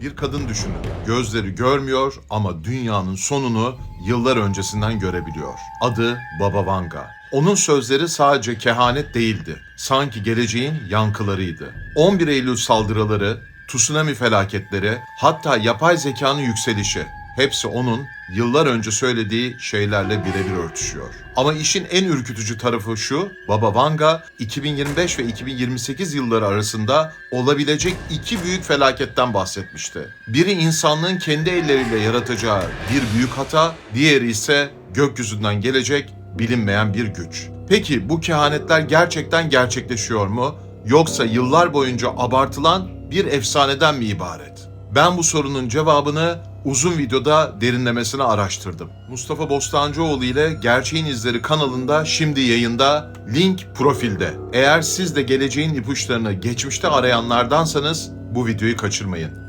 Bir kadın düşünün. Gözleri görmüyor ama dünyanın sonunu yıllar öncesinden görebiliyor. Adı Baba Vanga. Onun sözleri sadece kehanet değildi. Sanki geleceğin yankılarıydı. 11 Eylül saldırıları, tsunami felaketleri, hatta yapay zekanın yükselişi hepsi onun yıllar önce söylediği şeylerle birebir örtüşüyor. Ama işin en ürkütücü tarafı şu, Baba Vanga 2025 ve 2028 yılları arasında olabilecek iki büyük felaketten bahsetmişti. Biri insanlığın kendi elleriyle yaratacağı bir büyük hata, diğeri ise gökyüzünden gelecek bilinmeyen bir güç. Peki bu kehanetler gerçekten gerçekleşiyor mu? Yoksa yıllar boyunca abartılan bir efsaneden mi ibaret? Ben bu sorunun cevabını uzun videoda derinlemesine araştırdım. Mustafa Bostancıoğlu ile Gerçeğin İzleri kanalında şimdi yayında, link profilde. Eğer siz de geleceğin ipuçlarını geçmişte arayanlardansanız bu videoyu kaçırmayın.